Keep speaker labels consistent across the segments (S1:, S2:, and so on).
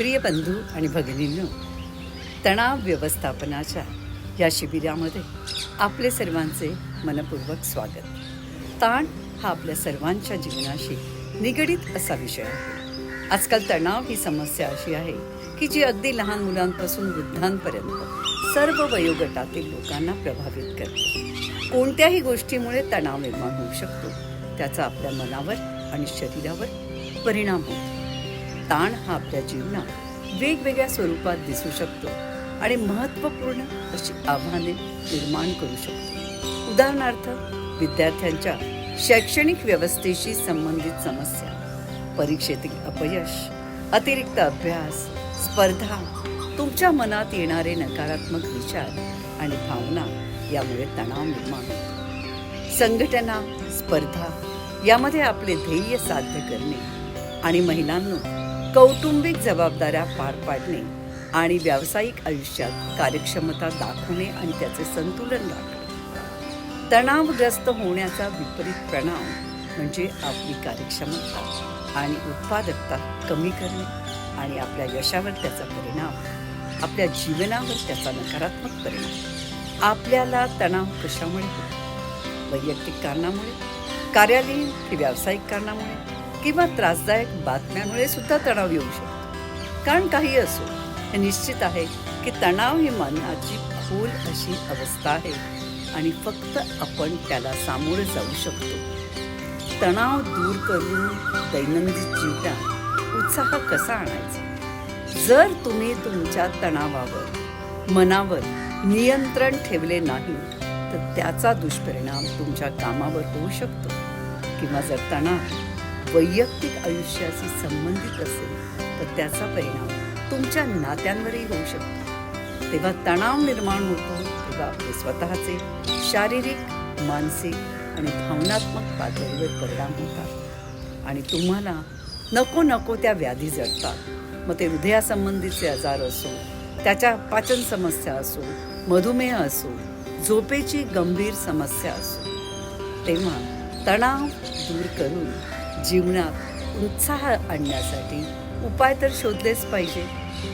S1: प्रिय बंधू आणि भगिनींनो तणाव व्यवस्थापनाच्या या शिबिरामध्ये आपले सर्वांचे मनपूर्वक स्वागत. ताण हा आपल्या सर्वांच्या जीवनाशी निगडीत असा विषय आहे. आजकाल तणाव ही समस्या अशी आहे की जी अगदी लहान मुलांपासून वृद्धांपर्यंत सर्व वयोगटातील लोकांना प्रभावित करते. कोणत्याही गोष्टीमुळे तणाव निर्माण होऊ शकतो. त्याचा आपल्या मनावर आणि शरीरावर परिणाम होतो. ताण हा आपल्या जीवनात वेगवेगळ्या स्वरूपात दिसू शकतो आणि महत्त्वपूर्ण अशी आव्हाने निर्माण करू शकतो. उदाहरणार्थ विद्यार्थ्यांच्या शैक्षणिक व्यवस्थेशी संबंधित समस्या परीक्षेतील अपयश अतिरिक्त अभ्यास स्पर्धा तुमच्या मनात येणारे नकारात्मक विचार आणि भावना यामुळे तणाव निर्माण होतो. संघटना स्पर्धा यामध्ये आपले ध्येय साध्य करणे आणि महिलांना कौटुंबिक जबाबदाऱ्या पार पाडणे आणि व्यावसायिक आयुष्यात कार्यक्षमता दाखवणे आणि त्याचे संतुलन राखणे. तणावग्रस्त होण्याचा विपरीत प्रणाम म्हणजे आपली कार्यक्षमता आणि उत्पादकता कमी करणे आणि आपल्या यशावर त्याचा परिणाम आपल्या जीवनावर त्याचा नकारात्मक परिणाम. आपल्याला तणाव कशामुळे वैयक्तिक कारणामुळे? कार्यालयीन की व्यावसायिक कारणामुळे? किंवा त्रासदायक बातम्यांमुळे सुद्धा तणाव येऊ शकतो. कारण काही असो हे निश्चित आहे की तणाव ही मनाची खोल अशी अवस्था आहे आणि फक्त आपण त्याला सामोरं जाऊ शकतो. तणाव दूर करून दैनंदिन जीवनात उत्साह कसा आणायचा? जर तुम्ही तुमच्या तणावावर मनावर नियंत्रण ठेवले नाही तर त्याचा दुष्परिणाम तुमच्या कामावर होऊ शकतो. किंवा जर तणाव वैयक्तिक आयुष्याशी संबंधित असेल तर त्याचा परिणाम तुमच्या नात्यांवरही होऊ शकतो. तेव्हा तणाव निर्माण होतो तेव्हा आपले स्वतःचे शारीरिक मानसिक आणि भावनात्मक पातळीवर परिणाम होतात. आणि तुम्हाला नको नको त्या व्याधी जडतात. मग ते हृदयासंबंधीचे आजार असो त्याच्या पाचन समस्या असो मधुमेह असो झोपेची गंभीर समस्या असो तेव्हा तणाव दूर करून जीवनात उत्साह आणण्यासाठी उपाय तर शोधलेच पाहिजे.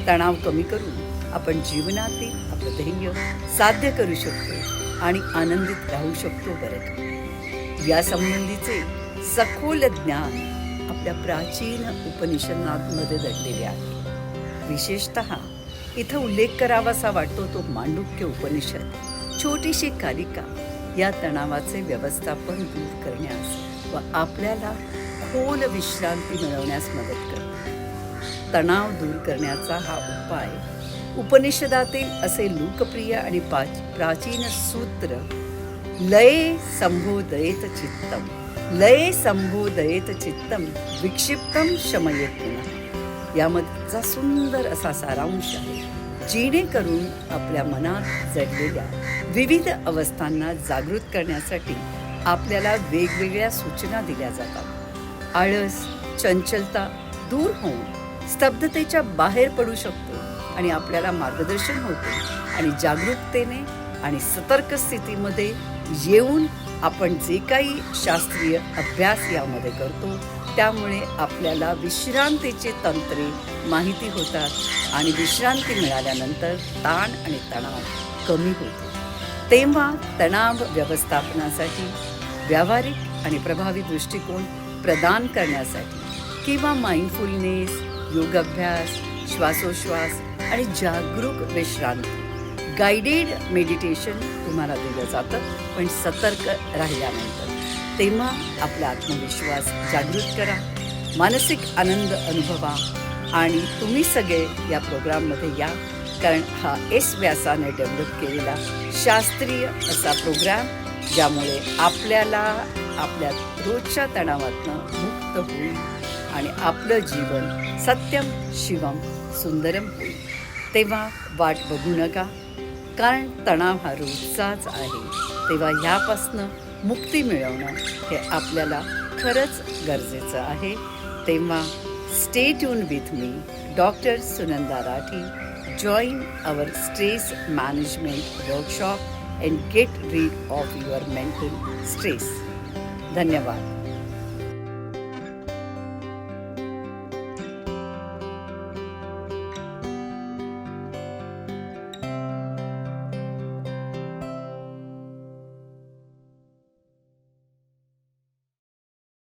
S1: तणाव कमी करून आपण जीवनातील आपलं ध्येय साध्य करू शकतो आणि आनंदित राहू शकतो बरं या संबंधीचे सखोल ज्ञान आपल्या प्राचीन उपनिषदांमध्ये दडलेले आहे. विशेषत इथं उल्लेख करावासा वाटतो तो मांडुक्य उपनिषद छोटीशी कालिका या तणावाचे व्यवस्थापन दूर करण्यास व आपल्याला खोल विश्रांती मिळवण्यास मदत करते. तणाव दूर करण्याचा हा उपाय उपनिषदातील असे लोकप्रिय आणि पाच प्राचीन सूत्र लय संबोधयेत चित्तम लय संबोधयेत चित्तम विक्षिप्तम शमयेत पुन्हा यामधचा सुंदर असा सारांश आहे जेणेकरून आपल्या मनात जडलेल्या विविध अवस्थांना जागृत करण्यासाठी आपल्याला वेगवेगळ्या सूचना दिल्या जातात. आळस चंचलता दूर होऊन स्तब्धतेच्या बाहेर पडू शकतो आणि आपल्याला मार्गदर्शन होते. आणि जागरूकतेने आणि सतर्क स्थितीमध्ये येऊन आपण जे काही शास्त्रीय अभ्यास यामध्ये करतो त्यामुळे आपल्याला विश्रांतीचे तंत्रे माहिती होतात आणि विश्रांती मिळाल्यानंतर ताण आणि तणाव कमी होतो. तेव्हा तणाव व्यवस्थापनासाठी व्यावहारिक आणि प्रभावी दृष्टिकोन प्रदान करण्यासाठी किंवा माइंडफुलनेस योगाभ्यास श्वासोश्वास आणि जागरूक विश्रांती. गायडेड मेडिटेशन तुम्हाला दिलं जातं पण सतर्क राहिल्यानंतर. तेव्हा आपला आत्मविश्वास जागृत करा मानसिक आनंद अनुभवा आणि तुम्ही सगळे या प्रोग्राममध्ये या कारण हा एस व्यासाने डेव्हलप केलेला शास्त्रीय असा प्रोग्राम ज्यामुळे आपल्याला आपल्या रोजच्या तणावातनं मुक्त होईल आणि आपलं जीवन सत्यम शिवम सुंदरम होईल. तेव्हा वाट बघू नका कारण तणाव हा रोजचाच आहे. तेव्हा ह्यापासनं मुक्ती मिळवणं हे आपल्याला खरंच गरजेचं आहे. तेव्हा stay tune with me doctor Sunanda Rathi. Join our stress management workshop and get rid of your mental stress धन्यवाद.